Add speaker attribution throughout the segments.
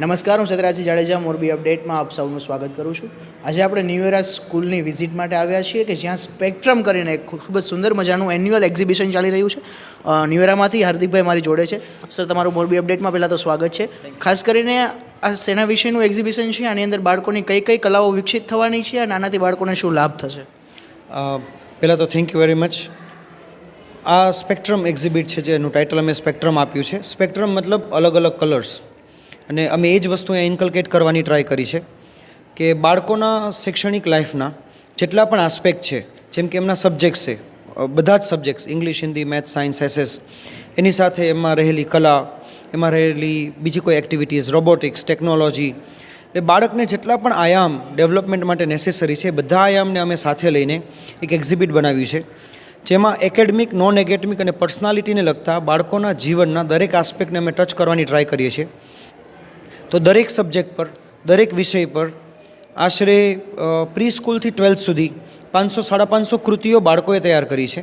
Speaker 1: નમસ્કાર, હું સતરાજી જાડેજા, મોરબી અપડેટમાં આપ સૌનું સ્વાગત કરું છું. આજે આપણે ન્યૂ એરા સ્કૂલની વિઝિટ માટે આવ્યા છીએ કે જ્યાં સ્પેક્ટ્રમ કરીને ખૂબ જ સુંદર મજાનું એન્યુઅલ એક્ઝિબિશન ચાલી રહ્યું છે. ન્યૂ એરામાંથી હાર્દિકભાઈ મારી જોડે છે. સર, તમારું મોરબી અપડેટમાં પહેલાં તો સ્વાગત છે. ખાસ કરીને આ સેના વિશેનું એક્ઝિબિશન છે, આની અંદર બાળકોની કઈ કઈ કલાઓ વિકસિત થવાની છે અને આનાથી બાળકોને શું લાભ થશે?
Speaker 2: પહેલાં તો થેન્ક યુ વેરી મચ આ સ્પેક્ટ્રમ એક્ઝિબિટ છે, જેનું ટાઇટલ અમે સ્પેક્ટ્રમ આપ્યું છે. સ્પેક્ટ્રમ મતલબ અલગ અલગ કલર્સ અને અમે એ જ વસ્તુ અહીંયા ઇન્કલકેટ કરવાની ટ્રાય કરી છે કે બાળકોના શૈક્ષણિક લાઈફના જેટલા પણ આસ્પેક્ટ છે, જેમ કે એમના સબ્જેક્ટ્સ છે બધા જ subjects English Hindi maths science SS એની સાથે એમાં રહેલી કલા, એમાં રહેલી બીજી કોઈ એક્ટિવિટીઝ રોબોટિક્સ ટેકનોલોજી એટલે બાળકને જેટલા પણ આયામ ડેવલપમેન્ટ માટે નેસેસરી છે બધા આયામને અમે સાથે લઈને એક એક્ઝિબિટ બનાવ્યું છે, જેમાં એકેડમિક નોન એકેડમિક અને પર્સનાલિટીને લગતા બાળકોના જીવનના દરેક આસ્પેક્ટને અમે ટચ કરવાની ટ્રાય કરીએ છીએ. તો દરેક સબ્જેક્ટ પર, દરેક વિષય પર આશરે પ્રી સ્કૂલથી ટ્વેલ્થ સુધી પાંચસો, સાડા પાંચસો કૃતિઓ બાળકોએ તૈયાર કરી છે.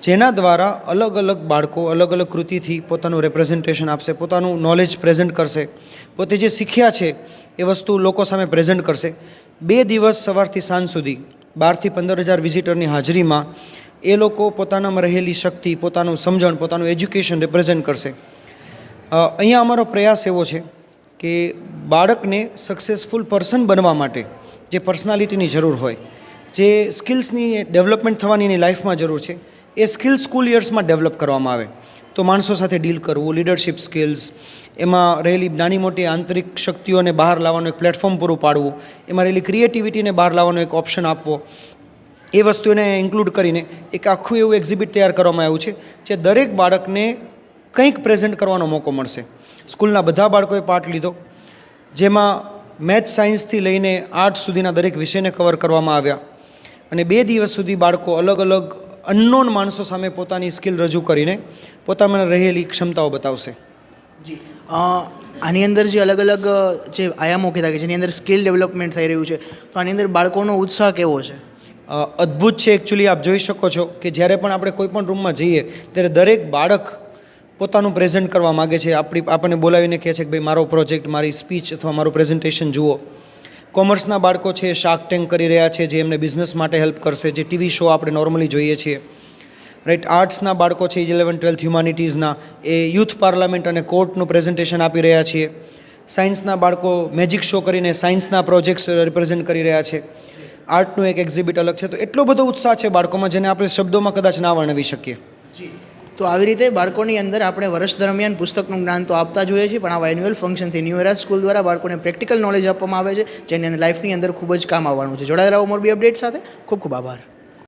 Speaker 2: જેના દ્વારા અલગ અલગ બાળકો અલગ અલગ કૃતિથી પોતાનું રેપ્રેઝન્ટેશન આપશે, પોતાનું નોલેજ પ્રેઝન્ટ કરશે. પોતે જે શીખ્યા છે એ વસ્તુ લોકો સામે પ્રેઝન્ટ કરશે. બે દિવસ સવારથી સાંજ સુધી, બારથી પંદર હજાર વિઝિટરની હાજરીમાં એ લોકો પોતાનામાં રહેલી શક્તિ, પોતાનું સમજણ, પોતાનું એજ્યુકેશન રિપ્રેઝન્ટ કરશે. અહીંયા અમારો પ્રયાસ એવો છે કે બાળકને સક્સેસફુલ પર્સન બનવા માટે જે પર્સનાલિટીની જરૂર હોય, જે સ્કિલ્સની ડેવલપમેન્ટ થવાની એની લાઈફમાં જરૂર છે, એ સ્કિલ સ્કૂલ યર્સમાં ડેવલપ કરવામાં આવે. તો માણસો સાથે ડીલ કરવું લીડરશિપ સ્કિલ્સ એમાં રહેલી નાની મોટી આંતરિક શક્તિઓને બહાર લાવવાનું એક પ્લેટફોર્મ પૂરું પાડવું, એમાં રહેલી ક્રિએટિવિટીને બહાર લાવવાનો એક ઓપ્શન આપવો, એ વસ્તુને ઇન્ક્લુડ કરીને એક આખું એવું એક્ઝિબિટ તૈયાર કરવામાં આવ્યું છે, જે દરેક બાળકને કંઈક પ્રેઝન્ટ કરવાનો મોકો મળશે. સ્કૂલના બધા બાળકોએ પાર્ટ લીધો જેમાં મેથ્સ સાયન્સથી લઈને આર્ટ્સ સુધીના દરેક વિષયને કવર કરવામાં આવ્યા. અને બે દિવસ સુધી બાળકો અલગ અલગ અનનોન માણસો સામે પોતાની સ્કિલ રજૂ કરીને પોતામાં રહેલી ક્ષમતાઓ બતાવશે.
Speaker 1: જી. આની અંદર જે અલગ અલગ જે આયામો કીધા કે જેની અંદર સ્કિલ ડેવલપમેન્ટ થઈ રહ્યું છે તો આની અંદર બાળકોનો ઉત્સાહ કેવો છે?
Speaker 2: અદ્ભુત છે. એકચ્યુઅલી આપ જોઈ શકો છો કે જ્યારે પણ આપણે કોઈ પણ રૂમમાં જઈએ ત્યારે દરેક બાળક પોતાનું પ્રેઝન્ટ કરવા માગે છે. આપણી આપણને બોલાવીને કહે છે કે ભાઈ, મારો પ્રોજેક્ટ મારી સ્પીચ અથવા મારું પ્રેઝન્ટેશન જુઓ. કોમર્સના બાળકો છે શાર્ક ટેન્ક કરી રહ્યા છે, જે એમને બિઝનેસ માટે હેલ્પ કરશે, જે ટીવી શો આપણે નોર્મલી જોઈએ છીએ. રાઈટ આર્ટ્સના બાળકો છે ઇલેવન ટ્વેલ્થ હ્યુમાનિટીઝના એ યુથ પાર્લામેન્ટ અને કોર્ટનું પ્રેઝન્ટેશન આપી રહ્યા છીએ. સાયન્સના બાળકો મેજિક શો કરીને સાયન્સના પ્રોજેક્ટ્સ રિપ્રેઝેન્ટ કરી રહ્યા છે. આર્ટનું એક એક્ઝિબિટ અલગ છે. તો એટલો બધો ઉત્સાહ છે બાળકોમાં જેને આપણે શબ્દોમાં કદાચ ના વર્ણવી શકીએ.
Speaker 1: તો આવી રીતે બાળકોની અંદર આપણે વર્ષ દરમિયાન પુસ્તકનું જ્ઞાન તો આપતા જોઈએ છીએ, પણ આવા એન્યુઅલ ફંક્શનથી ન્યૂ એરા સ્કૂલ દ્વારા બાળકોને પ્રેક્ટિકલ નોલેજ આપવામાં આવે છે, જેની અંદર લાઈફની અંદર ખૂબ જ કામ આવવાનું છે. જોડાયેલા મોરબી અપડેટ સાથે. ખૂબ ખૂબ આભાર.